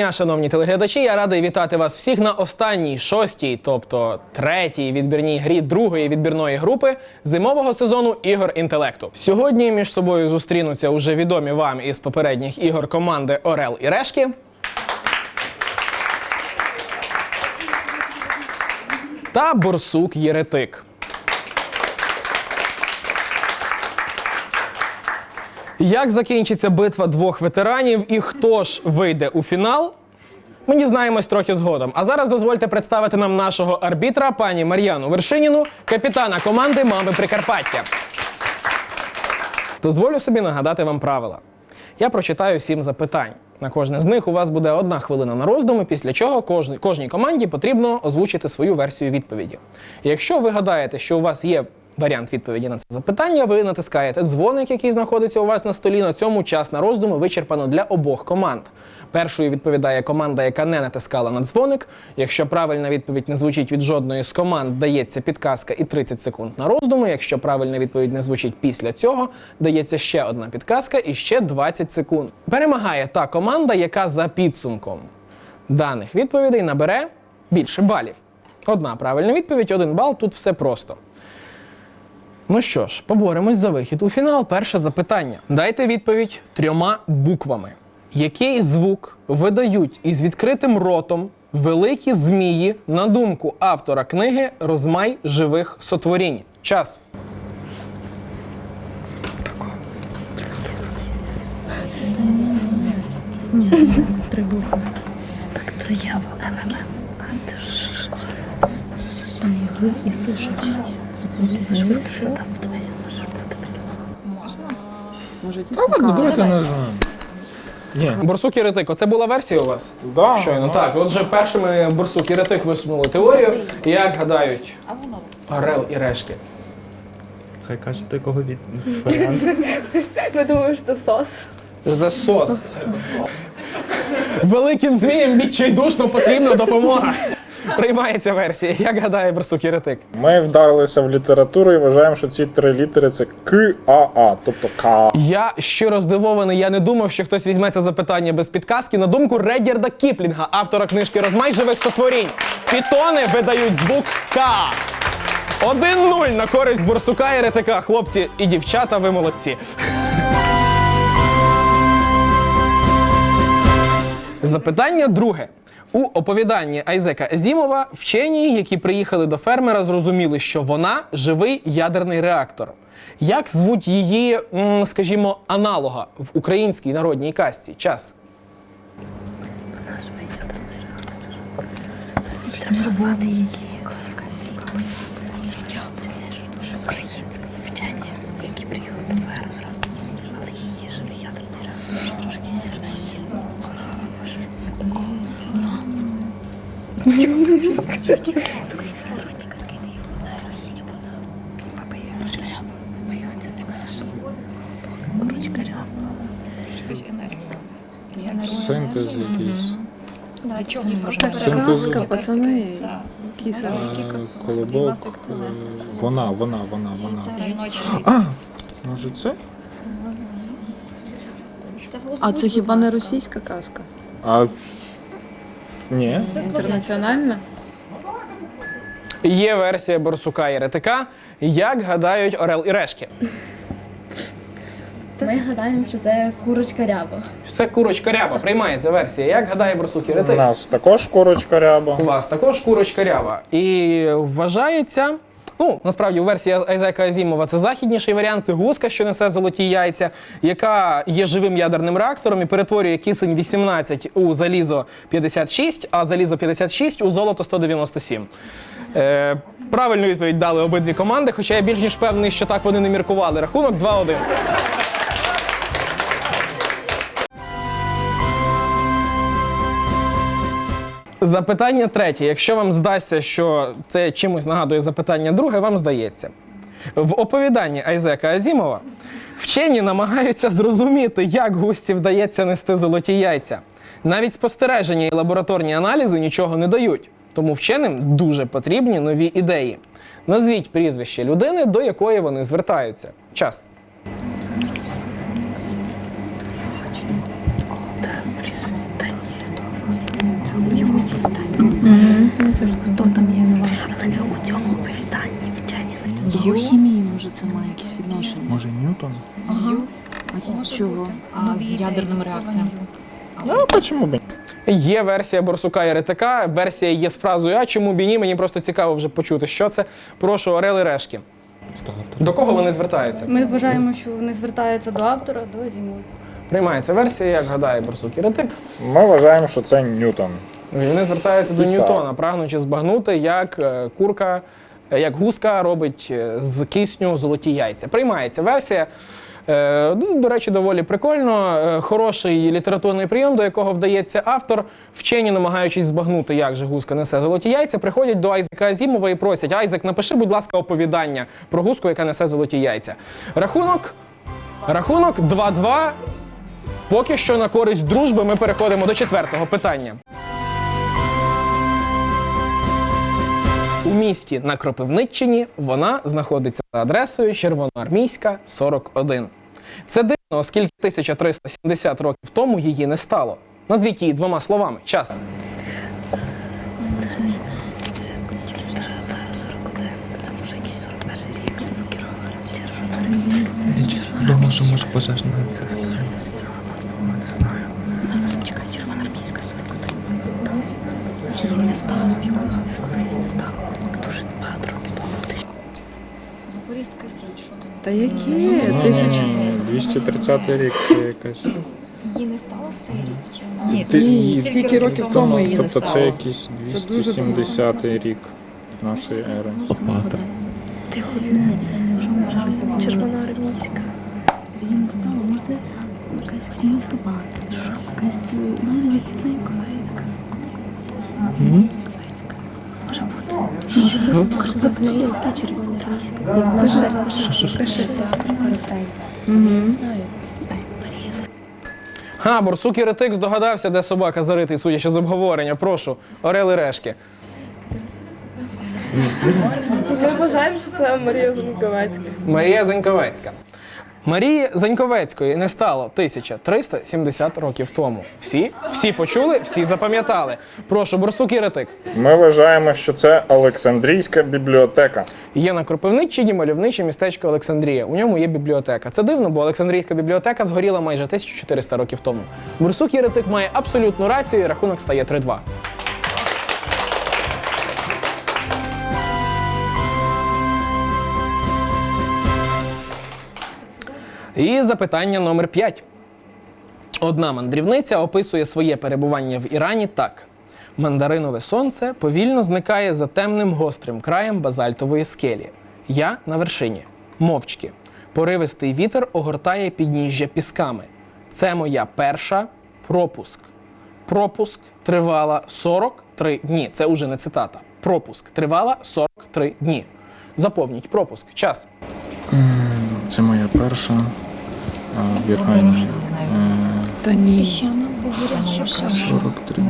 дня, шановні телеглядачі. Я радий вітати вас всіх на останній шостій, тобто третій відбірній грі другої відбірної групи зимового сезону ігор інтелекту. Сьогодні між собою зустрінуться уже відомі вам із попередніх ігор команди Орел і Решки. Та Борсук Єретик. Як закінчиться битва двох ветеранів і хто ж вийде у фінал? Ми дізнаємось трохи згодом. А зараз дозвольте представити нам нашого арбітра, пані Мар'яну Вершиніну, капітана команди Мами Прикарпаття. Дозволю собі нагадати вам правила. Я прочитаю сім запитань. На кожне з них у вас буде одна хвилина на роздуми, після чого кожній, команді потрібно озвучити свою версію відповіді. Якщо ви гадаєте, що у вас є варіант відповіді на це запитання, ви натискаєте дзвоник, який знаходиться у вас на столі. На цьому час на роздуми вичерпано для обох команд. Першою відповідає команда, яка не натискала на дзвоник. Якщо правильна відповідь не звучить від жодної з команд, дається підказка і 30 секунд на роздуми. Якщо правильна відповідь не звучить після цього, дається ще одна підказка і ще 20 секунд. Перемагає та команда, яка за підсумком даних відповідей набере більше балів. Одна правильна відповідь, один бал. Тут все просто. Ну що ж, поборемось за вихід у фінал. Перше запитання. Дайте відповідь трьома буквами. Який звук видають із відкритим ротом великі змії на думку автора книги Розмай живих сотворінь? Час. Три букви. Так, то я. Там і І Ну, давайте нажмемо. Ні. Борсук і Ретик, оце була версія у вас? Да, Щойно так. Отже, першими Борсук і Ретик висунули теорію. Як гадають Орел і Решки? Хай каже, до якого від. Я думаю, що це сос. Засос. Великим зміям відчайдушно потрібна допомога. Приймається версія. Як гадає Борсук і Ретик? Ми вдарилися в літературу і вважаємо, що ці три літери це К, А, А, тобто К. Я щиро здивований, я не думав, що хтось візьме це запитання без підказки. На думку Редярда Кіплінга, автора книжки Розмай живих сотворінь. Пітони видають звук К. 1-0 на користь Борсука і Ретика. Хлопці і дівчата, ви молодці. Запитання друге. У оповіданні Айзека Азімова вчені, які приїхали до фермера, зрозуміли, що вона живий ядерний реактор. Як звуть її, скажімо, аналога в українській народній казці? Час. Треба назвати її. Українське вчення, які приїхали до фермера. Звали її живий ядерний реактор. Трошки сірвесі. Українські народні казки не їх вона росіння вона. Баба є ручка ряба. Боються, не кажеш. Ручка ряба. Синтез якийсь. Да, Синтез. Пацани, Колобок. е, Вона, вона, вона, вона. Це жіночий. А, може це? А це хіба не російська казка? А. Ні. Інтернаціональна? Є версія Борсука і Ретика. Як гадають Орел і Решки? Ми гадаємо, що це курочка ряба. Все курочка ряба. Приймається версія. Як гадає Борсук і У Ретик? нас також курочка ряба. У вас також курочка ряба. І вважається. Ну, насправді, у версії Айзека Азімова це західніший варіант, це гуска, що несе золоті яйця, яка є живим ядерним реактором і перетворює кисень 18 у залізо 56, а залізо 56 у золото 197. Е, правильну відповідь дали обидві команди, хоча я більш ніж певний, що так вони не міркували. Рахунок 2-1. Запитання третє. Якщо вам здасться, що це чимось нагадує запитання друге, вам здається. В оповіданні Айзека Азімова вчені намагаються зрозуміти, як густі вдається нести золоті яйця. Навіть спостереження і лабораторні аналізи нічого не дають. Тому вченим дуже потрібні нові ідеї. Назвіть прізвище людини, до якої вони звертаються. Час. Хто там є на у цьому повіданні вчені? Геохімії, може, це має якісь відношення. Може Ньютон? А чого? А з ядерними реакціями. Ну, почему б? Є версія Борсука і Ретика, версія є з фразою А, чому б і ні? Мені просто цікаво вже почути, що це. Прошу, Орел і Решки. До кого вони звертаються? Ми вважаємо, що вони звертаються до автора, до Зіму. Приймається версія, як гадає Борсук і Ретик. Ми вважаємо, що це Ньютон. Вони звертаються до Писав. Ньютона, прагнучи збагнути, як е, курка, е, як гуска робить е, з кисню золоті яйця. Приймається версія. Е, ну, До речі, доволі прикольно. Е, Хороший літературний прийом, до якого вдається автор. Вчені, намагаючись збагнути, як же гуска несе золоті яйця, приходять до Айзека Азімова і просять: Айзек, напиши, будь ласка, оповідання про гуску, яка несе золоті яйця. Рахунок. Рахунок 2-2. Поки що на користь дружби ми переходимо до четвертого питання. У місті на Кропивниччині вона знаходиться за адресою Червоноармійська, 41. Це дивно, оскільки 1370 років тому її не стало. Назвіть її двома словами. Час. Це може якийсь 41 рік. Червона Думаю, що може пожежна це червоноармійська 41. Її не стало в Що там? Та які? Тисячі. Ні, 230 рік це якась. Її не стало в цей рік чи вона? Ні, ти- Ні, стільки років тому її не Тобто стало. це якийсь Це дуже 270 рік нашої ери. лопата. Червоноармійська. Її не стало, може якась листопад, якась навіть Зайковецька. Може пиши. Не знаю. Ха, Борсук і Ретик здогадався, де собака заритий, судячи з обговорення. Прошу, орели Решки. Ми вважаємо, що це Марія Занковецька. Марія Заньковецька. Марії Заньковецької не стало 1370 років тому. Всі? Всі почули, всі запам'ятали. Прошу, Борсук і Ретик. Ми вважаємо, що це Олександрійська бібліотека. Є на Кропивниччині мальовниче містечко Олександрія. У ньому є бібліотека. Це дивно, бо Олександрійська бібліотека згоріла майже 1400 років тому. Борсук Єретик має абсолютну рацію, і рахунок стає 3-2. І запитання номер 5. Одна мандрівниця описує своє перебування в Ірані так: мандаринове сонце повільно зникає за темним гострим краєм базальтової скелі. Я на вершині, мовчки. Поривистий вітер огортає підніжжя пісками. Це моя перша пропуск. Пропуск тривала 43 дні. Це уже не цитата. Пропуск тривала 43 дні. Заповніть пропуск. Час. Це моя перша в Ірані. Та ні. Це 43.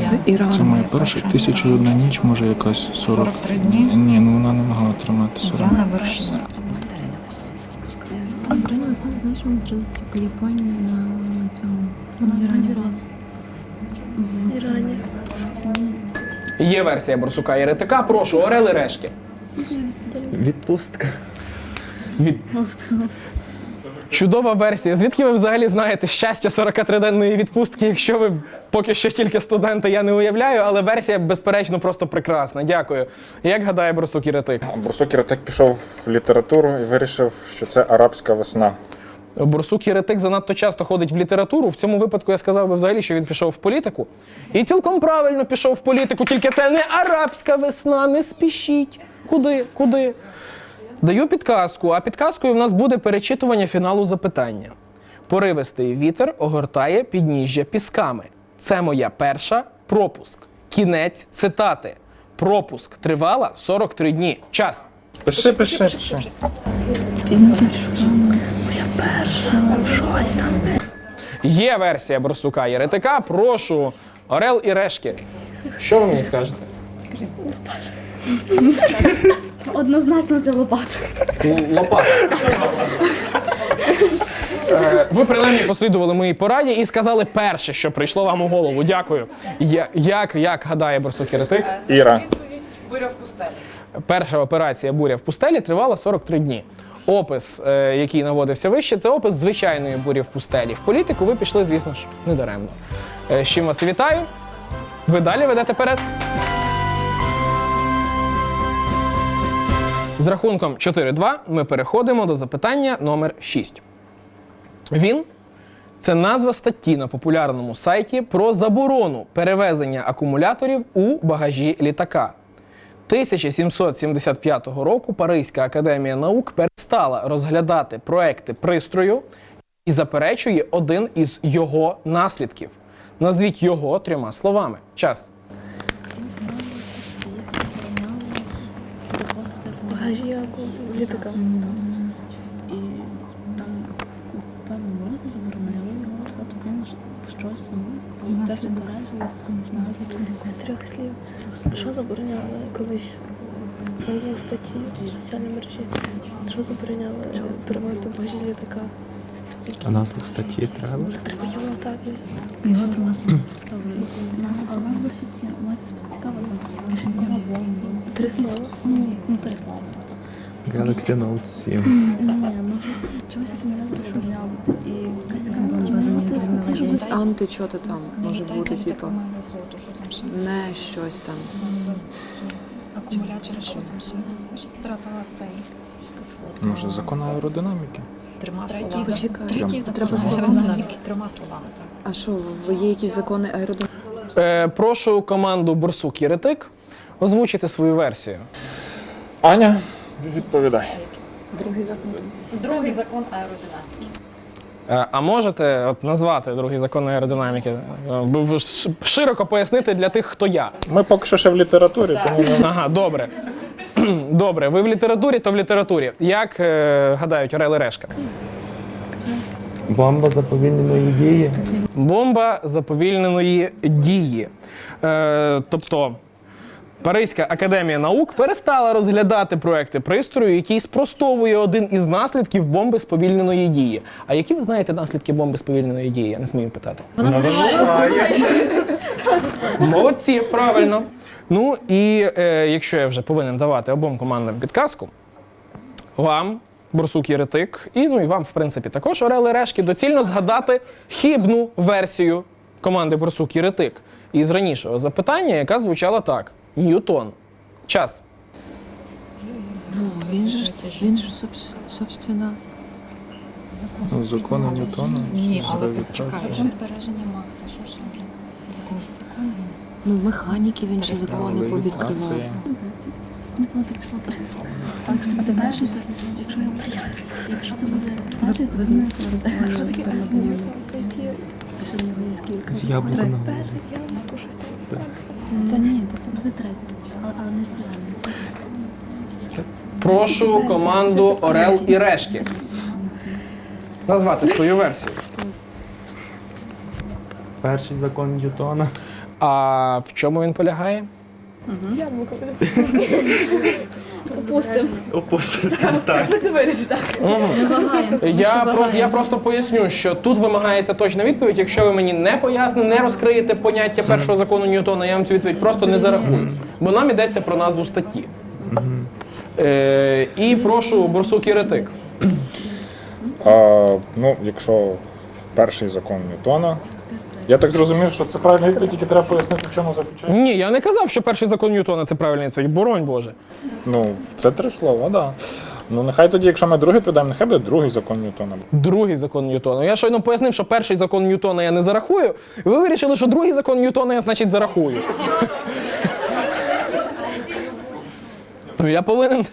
Це Іран. Це моя перша тисяча і одна ніч, може якась 40. 43 дні? Ні, ну вона не могла тримати 40. Я на знаєш, ми жили типу Японії на цьому. Ірані. Ірані. Є версія Борсука і Ретика. Прошу, Орели Решки. Відпустка. Від... Чудова версія. Звідки ви взагалі знаєте щастя 43-денної відпустки, якщо ви поки що тільки студенти, я не уявляю, але версія, безперечно, просто прекрасна. Дякую. Як гадає Борсук і Ретик? Бурсук Єретик пішов в літературу і вирішив, що це арабська весна. Борсук Єретик занадто часто ходить в літературу. В цьому випадку я сказав би взагалі, що він пішов в політику. І цілком правильно пішов в політику, тільки це не арабська весна, не спішіть. Куди? Куди? Даю підказку, а підказкою в нас буде перечитування фіналу запитання. Поривистий вітер огортає підніжжя пісками. Це моя перша пропуск. Кінець цитати. Пропуск тривала 43 дні. Час. Пиши, пиши, пиши. Є версія Борсука і Ретика. Прошу, Орел і Решки. Що ви мені скажете? Однозначно це лопата. Л- Лопата. Е, Ви принаймні послідували моїй пораді і сказали перше, що прийшло вам у голову. Дякую. Я, як, як гадає Борсук Єретик? Іра. Перша операція буря в пустелі тривала 43 дні. Опис, е, який наводився вище, це опис звичайної бурі в пустелі. В політику ви пішли, звісно ж, недаремно. Е, з чим вас і вітаю. Ви далі ведете перед. З рахунком 4-2 ми переходимо до запитання номер 6. Він це назва статті на популярному сайті про заборону перевезення акумуляторів у багажі літака. 1775 року Паризька академія наук перестала розглядати проекти пристрою і заперечує один із його наслідків. Назвіть його трьома словами. Час. Багажі у літака. І там певно можна заборонили його сказати, він щось саме. Те суперечує З трьох слів. Що забороняли колись? Назву статті в соціальній мережі. Що забороняли перевозити багажі літака? А назву статті треба? Треба його так. Його трьома словами. Нас, але мати цікаво. Три слова. Ну, ну, три слова. Galaxy Note 7. Ні, ну щось, чогось не що Десь анти, що то там може бути, типу. що там ще Не щось там. акумулятори, що там ще значить, стратила цей Може, закон аеродинаміки? трьома словами. Третій закон словами. аеродинаміки трьома словами. Так. А що, є якісь закони аеродинаміки? Е, прошу команду Борсук Єретик озвучити свою версію. Аня, відповідай. Другий закон. Другий закон аеродинаміки. Е, А можете от назвати другий закон аеродинаміки? Е, Широко пояснити для тих, хто я. Ми поки що ще в літературі, тому Ага, добре. Добре, ви в літературі, то в літературі. Як е, гадають Орел і Решка? Бомба заповільненої дії. Бомба заповільненої дії. Е, тобто. Паризька академія наук перестала розглядати проекти пристрою, який спростовує один із наслідків бомби сповільненої дії. А які ви знаєте наслідки бомби сповільненої дії? Я не смію питати. Молодці, правильно. Ну і е, якщо я вже повинен давати обом командам підказку, вам, Борсук Єретик, і ну і вам, в принципі, також Орели Решки, доцільно згадати хібну версію команди Борсук Єретик із ранішого запитання, яка звучала так: Ньютон. Час. Ну, він же ж, він же, собс- собственно, Ну, закони Ньютона. Ні, але гравітація. Закон збереження маси. Що ще, блін? Закон. Закон. ну, механіки він же закони повідкривав. Так, ти знаєш, якщо я це я, якщо це буде бачите, ви знаєте, що таке кілька. З яблука на Це ні, це буде третє. Але, але не правильно. Прошу команду Орел і Решки. Назвати свою версію. Перший закон Ньютона. А в чому він полягає? Яблуко. Це виріч, так. Ми. Я, просто, я просто поясню, що тут вимагається точна відповідь. Якщо ви мені не поясните, не розкриєте поняття першого закону Ньютона, я вам цю відповідь просто не зарахую. Бо нам йдеться про назву статті. Е, і прошу Борсук Єретик. А, ну, якщо перший закон Ньютона. Я так зрозумів, що це правильна відповідь, тільки треба пояснити, в чому заключається. Ні, я не казав, що перший закон Ньютона це правильна відповідь. Боронь Боже. Ну, це три слова, так. Да. Ну, нехай тоді, якщо ми другий підемо, нехай буде другий закон Ньютона. Другий закон Ньютона. Я щойно пояснив, що перший закон Ньютона я не зарахую. і Ви вирішили, що другий закон Ньютона я, значить, зарахую. Ну, я повинен.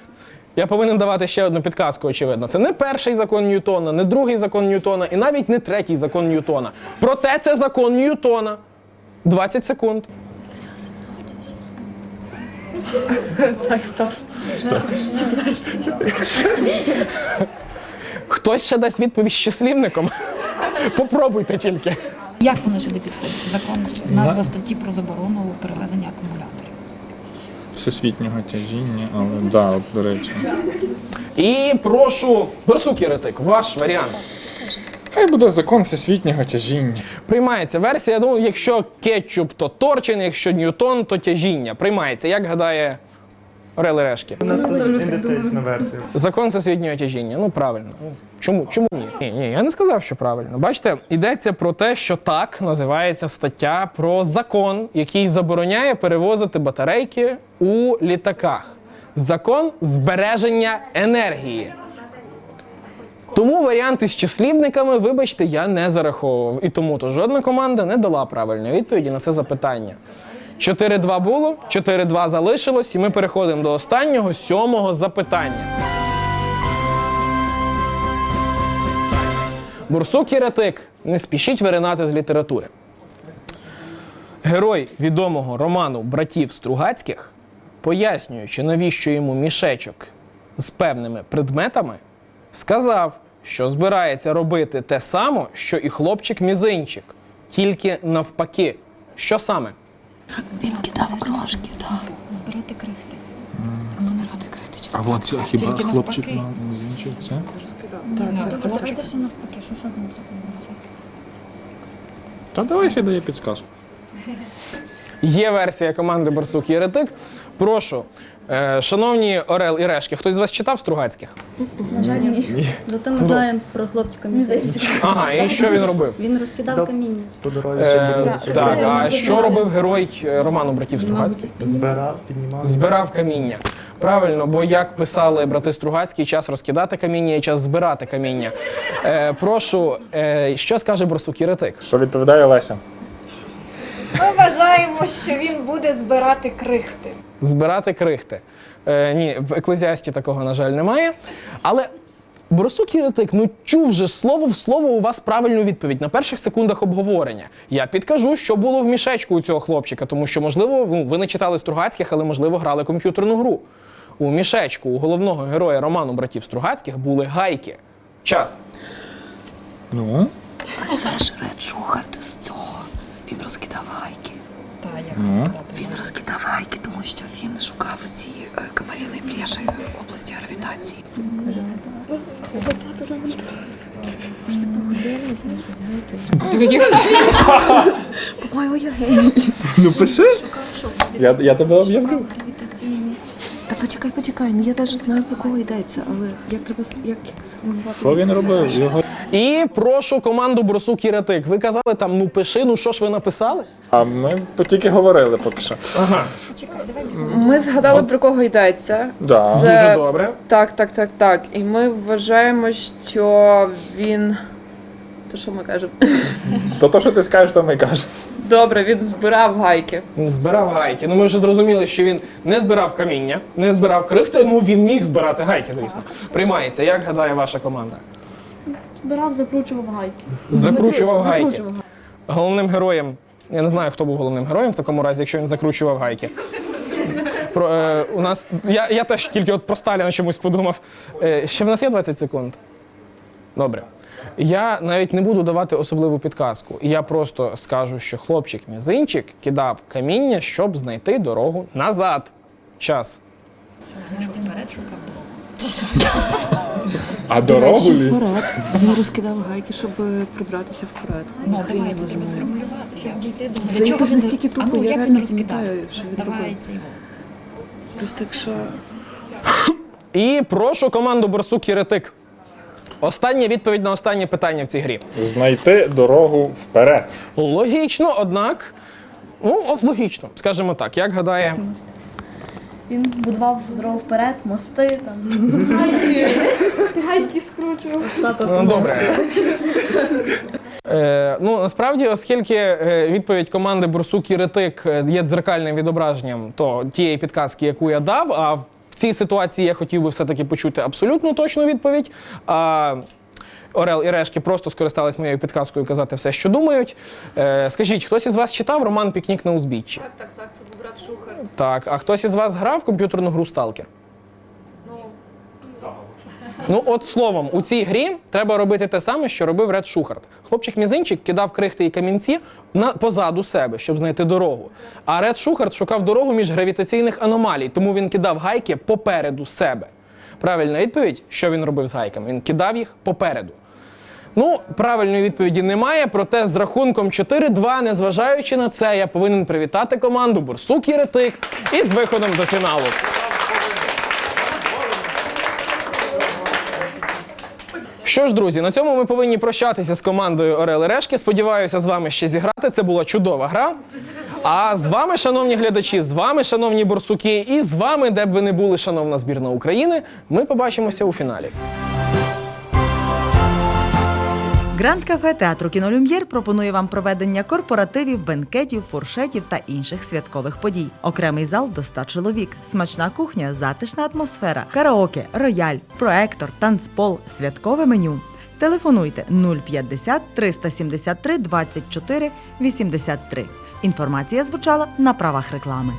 Я повинен давати ще одну підказку, очевидно. Це не перший закон Ньютона, не другий закон Ньютона і навіть не третій закон Ньютона. Проте це закон Ньютона. 20 секунд. Так, стоп. Хтось ще дасть відповідь з числівником. Попробуйте тільки. Як воно сюди підходить? Закон назва статті про заборону перевезення акумуляторів. Всесвітнього тяжіння, але да, от, до речі. І прошу, Борсук Єретик, ваш варіант. Хай буде закон всесвітнього тяжіння. Приймається версія. Ну, якщо кетчуп, то торчин, якщо Ньютон, то тяжіння. Приймається. Як гадає Орел Решки? Ідентична версія. Закон всесвітнього тяжіння. Ну правильно. Чому? Чому ні? Ні, ні, я не сказав, що правильно. Бачите, йдеться про те, що так називається стаття про закон, який забороняє перевозити батарейки у літаках. Закон збереження енергії. Тому варіанти з числівниками, вибачте, я не зараховував. І тому то жодна команда не дала правильної відповіді на це запитання. 4-2 було, 4-2 залишилось, і ми переходимо до останнього сьомого запитання. Бурсук Єретик, не спішіть виринати з літератури. Герой відомого роману братів Стругацьких, пояснюючи, навіщо йому мішечок з певними предметами, сказав, що збирається робити те саме, що і хлопчик-мізинчик, тільки навпаки. Що саме? Він кидав крошки, так. Збирати крихти. Збирати крихти чи А от це хіба Тільки хлопчик мізинчик? Це? Добре, давайте ще навпаки, що що там запомнити? Та давай ще дає підсказку. Є версія команди Барсук Єретик. Прошу, е, шановні Орел і Решки, хтось з вас читав Стругацьких? На жаль, ні. Зате ми знаємо про хлопчика мізинчика. Ага, і що він робив? Він розкидав каміння. По дорозі ще Е, буде так, а що робив герой е, роману братів Стругацьких? збирав, піднімав. Збирав каміння. Правильно, бо як писали брати Стругацькі, час розкидати каміння і час збирати каміння. Е, прошу, е, що скаже Барсук Єретик? Що відповідає Леся? Ми вважаємо, що він буде збирати крихти. Збирати крихти. Е, ні, в еклезіасті такого, на жаль, немає. Але Боросук Єретик, ну чув же слово в слово у вас правильну відповідь на перших секундах обговорення. Я підкажу, що було в мішечку у цього хлопчика, тому що, можливо, ну, ви не читали Стругацьких, але, можливо, грали комп'ютерну гру. У мішечку у головного героя роману братів Стругацьких були гайки. Час. Ну, Це ж Ред з цього. Він розкидав гайки. Та, як розказати. Він розкидав гайки, тому що він шукав ці е, камаріни бреші області гравітації. По-моєму, я геній. ну пиши. Я, я тебе об'явлю. Та почекай, почекай, ну я навіть знаю про кого йдеться, але як треба с- як, як сформувати. Що він робив? Його... І прошу команду Бросук Єретик. Ви казали там, ну пиши, ну що ж ви написали? А ми тільки говорили поки що. Почекай, давай бігом. Ми згадали про кого йдеться. Да. Це- Дуже добре. Так, так, так, так. І ми вважаємо, що він. То що ми кажемо? То то, що ти скажеш, то ми й кажемо. Добре, він збирав гайки. Він збирав гайки. Ну ми вже зрозуміли, що він не збирав каміння, не збирав крихти, ну він міг збирати гайки, звісно. Приймається. Як гадає ваша команда? Збирав, закручував гайки. Закручував гайки. Закручував. Головним героєм. Я не знаю, хто був головним героєм в такому разі, якщо він закручував гайки. Про, е, у нас, я, я теж тільки от про Сталіна чомусь подумав. Е, ще в нас є 20 секунд. Добре. Я навіть не буду давати особливу підказку. Я просто скажу, що хлопчик-мізинчик кидав каміння, щоб знайти дорогу назад. Час. Що вперед шукав дорогу. А дорогу лі? вперед. Він розкидав гайки, щоб е, прибратися вперед. Ну, Хрін давай його тільки знає. сформулювати. Щоб дійти до Це Для чого він настільки тупо, я як реально розкидав? що він робив. Просто якщо І прошу команду Борсук Єретик. Остання відповідь на останнє питання в цій грі. Знайти дорогу вперед. Логічно, однак. Ну, от логічно, скажімо так, як гадає. Він будував дорогу вперед, мости там. Гайки. Гайки скручував. Ну, добре. Е, ну, насправді, оскільки е, відповідь команди Бурсук і Ретик е, є дзеркальним відображенням то, тієї підказки, яку я дав, а в цій ситуації я хотів би все-таки почути абсолютно точну відповідь. А Орел і Решки просто скористались моєю підказкою казати все, що думають. Е, скажіть, хтось із вас читав роман Пікнік на узбіччі? Так, так, так, це був брат Шухар. Так, а хтось із вас грав в комп'ютерну гру Сталкер? Ну, от словом, у цій грі треба робити те саме, що робив Ред Шухарт. Хлопчик мізинчик кидав крихти і камінці на позаду себе, щоб знайти дорогу. А Ред Шухарт шукав дорогу між гравітаційних аномалій, тому він кидав гайки попереду себе. Правильна відповідь, що він робив з гайками? Він кидав їх попереду. Ну, правильної відповіді немає, проте з рахунком 4-2, незважаючи на це, я повинен привітати команду Бурсук Єретик із виходом до фіналу. Що ж, друзі, на цьому ми повинні прощатися з командою Орели Решки. Сподіваюся, з вами ще зіграти. Це була чудова гра. А з вами, шановні глядачі, з вами, шановні борсуки, і з вами, де б ви не були, шановна збірна України, ми побачимося у фіналі. Гранд кафе театру Кінолюм'єр пропонує вам проведення корпоративів, бенкетів, фуршетів та інших святкових подій. Окремий зал до 100 чоловік, смачна кухня, затишна атмосфера, караоке, рояль, проектор, танцпол, святкове меню. Телефонуйте 050 373 24 83. Інформація звучала на правах реклами.